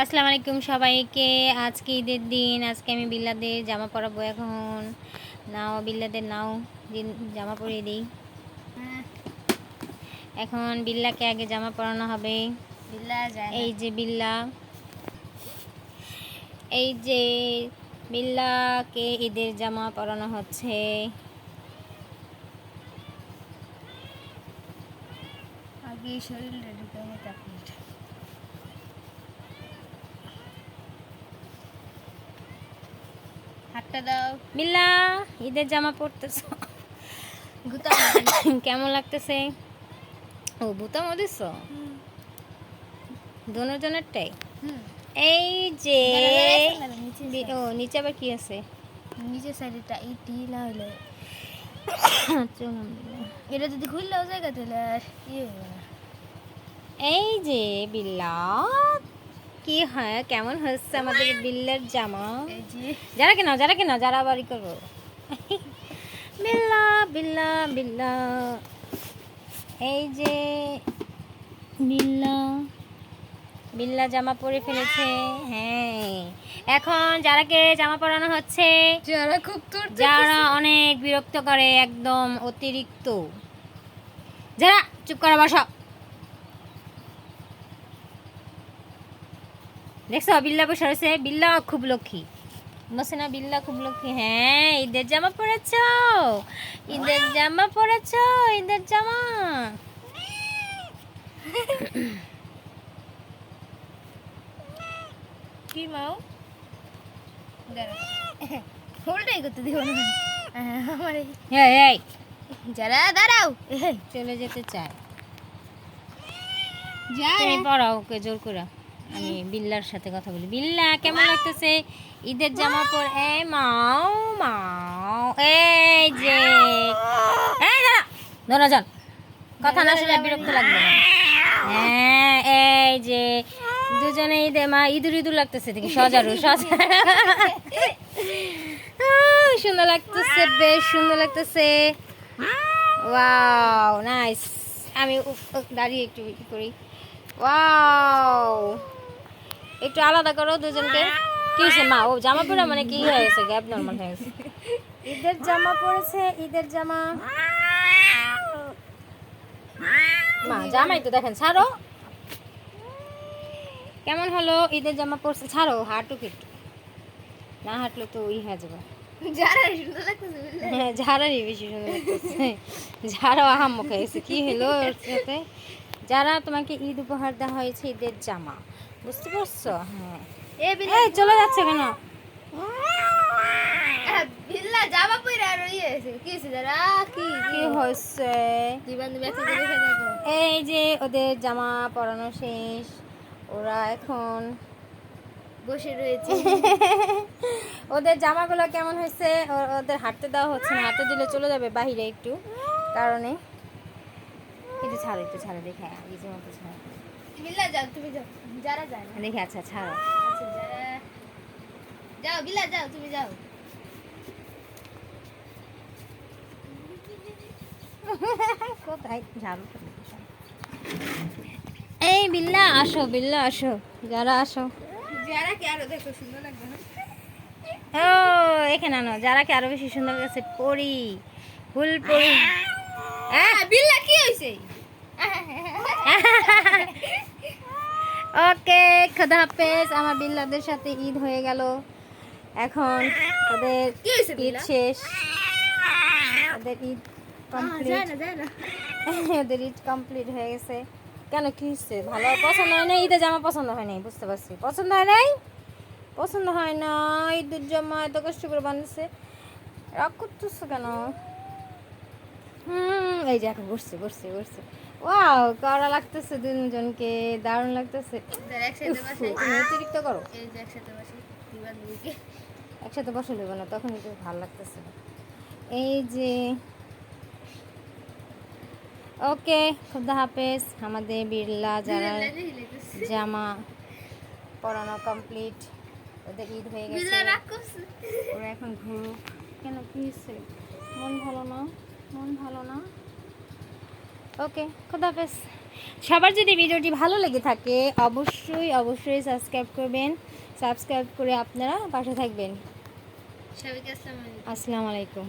আসসালামু আলাইকুম সবাইকে। আজকে ঈদের দিন আজকে আমি বিল্লাদের জামা পরাবো এখন। নাও বিল্লাদের নাও জামা পরিয়ে দিই। এখন বিল্লাকে আগে জামা পরানো হবে। এই যে বিল্লা। এই যে বিল্লাকে ঈদের জামা পরানো হচ্ছে। আগে শরীর ঢুকে নিতে দাও। বিল্লা ঈদের জামা পরতেছ। কেমন লাগতেছে? ও বুতা মদিস দোনোজনেরটাই হুম। এই যে নিচে ও নিচে আবার কি আছে? নিচের সাইডেটা এই টিলা হলে। এটা যদি খুললেও জায়গা তাহলে আর ইয়ে এই যে বিল্লা কি হয়? কেমন হচ্ছে আমাদের বিল্লার জামা? যারা কেন যারা কেন যারা বাড়ি করব। বিল্লা বিল্লা বিল্লা। এই যে বিল্লা। বিল্লা জামা পরে ফেলেছে। হ্যাঁ। এখন যারাকে জামা পরানো হচ্ছে যারা খুব যারা অনেক বিরক্ত করে একদম অতিরিক্ত। যারা চুপ করে বসো। দেখছ বিল্লা বসে রয়েছে। বিল্লা খুব লক্ষ্মী। বসে না বিল্লা খুব লক্ষ্মী। হ্যাঁ ঈদের জামা পরেছ? ঈদের জামা পরেছ? ঈদের জামা? কি মাও? হোল্ডাই করতে দিব না। আমার এই যারা দাঁড়াও। চলে যেতে চায়। যারা পড়াও ওকে জোর করে। আমি বিল্লার সাথে কথা বলি। বিল্লা, কেমন লাগতেছে? ঈদের জামা পর এ, মাও মাও, এই যে। এই দাঁড়া ধরো যান কথা না শুনে বিরক্ত লাগবে হ্যাঁ এই যে। দুজনে ঈদে, মা, ইঁদুর ইঁদুর লাগতেছে দেখি, সজারু সজারু সুন্দর লাগতেছে, বেশ সুন্দর লাগতেছে। Wow, nice. আমি দাঁড়িয়ে একটু করি। ওয়াও। একটু আলাদা করো দুজনকে। কি হয়েছে মা? ও জামা পরে মানে কি হয়ে গেছে? গ্যাপ নর্মাল হয়ে গেছে। ঈদের জামা পরেছে ঈদের জামা। মা জামাই তো দেখেন ছাড়ো। কেমন হলো ঈদের জামা পরছে? ছাড়ো হাঁটুক একটু না হাঁটলে তো ওই হয়ে যাবে। যারা সুন্দর লাগতেছে বুঝলে? হ্যাঁ ঝাড়ারই বেশি সুন্দর লাগতেছে। ঝাড়াও আহাম্মক হয়েছে কি হলো ওর সাথে? যারা তোমাকে ঈদ উপহার দেওয়া হয়েছে ঈদের জামা। বুঝতে পারছ? হ্যাঁ। এই চলে যাচ্ছে কেন? বিল্লা জামা পরে আর ইয়ে কি কি দেখো এই যে ওদের জামা পরানো শেষ ওরা এখন বসে রয়েছে। ওদের জামাগুলো কেমন হয়েছে ওদের হাঁটতে দেওয়া হচ্ছে না। হাঁটতে দিলে চলে যাবে বাহিরে একটু কারণে। একটু ছাড়ো একটু ছাড়ো দেখে ইজি মতো ছাড়ো। বিল্লা যাও তুমি যাও। যারা যায় না। দেখে আচ্ছা ছাড়ো আচ্ছা। যাও বিল্লা যাও তুমি যাও। কোথায়? ঝাড়ু এই বিল্লা আসো বিল্লা আসো। যারা আসো। যারা কি আরও দেখো সুন্দর লাগবে না? ও এখানে আনো। যারা কি আরও বেশি সুন্দর লাগছে পরি ফুল পরি হ্যাঁ বিল্লা কি হয়েছে ওকে খোদা হাফেজ আমার বিল্লাদের সাথে ঈদ হয়ে গেল। এখন ওদের ঈদ শেষ। ওদের ঈদ কমপ্লিট ওদের ঈদ কমপ্লিট হয়ে গেছে। কেন কি হচ্ছে ভালো পছন্দ হয় না ঈদের জামা পছন্দ হয় নাই? বুঝতে পারছি। পছন্দ হয় নাই? পছন্দ হয় না ঈদের জামা এত কষ্ট করে বানিয়েছে রাগ করতেছো কেন? হুম এই যে এখন বসছে বসছে বসছে। ওয়াও কড়া লাগতেছে দুজনকে দারুণ লাগতেছে। অতিরিক্ত করো। একসাথে বসে নেব না তখন একটু ভালো লাগতেছে। এই যে ওকে খুদা হাফেজ আমাদের বিড়লা যারা জামা পরানো কমপ্লিট ওদের ঈদ হয়ে গেছে। ওরা এখন ঘুরুক। কেন কি মন ভালো না? মন ভালো না? ওকে খোদাফেজ হাফেজ। সবার যদি ভিডিওটি ভালো লেগে থাকে অবশ্যই অবশ্যই সাবস্ক্রাইব করবেন। সাবস্ক্রাইব করে আপনারা পাশে থাকবেন। আসসালামু আলাইকুম।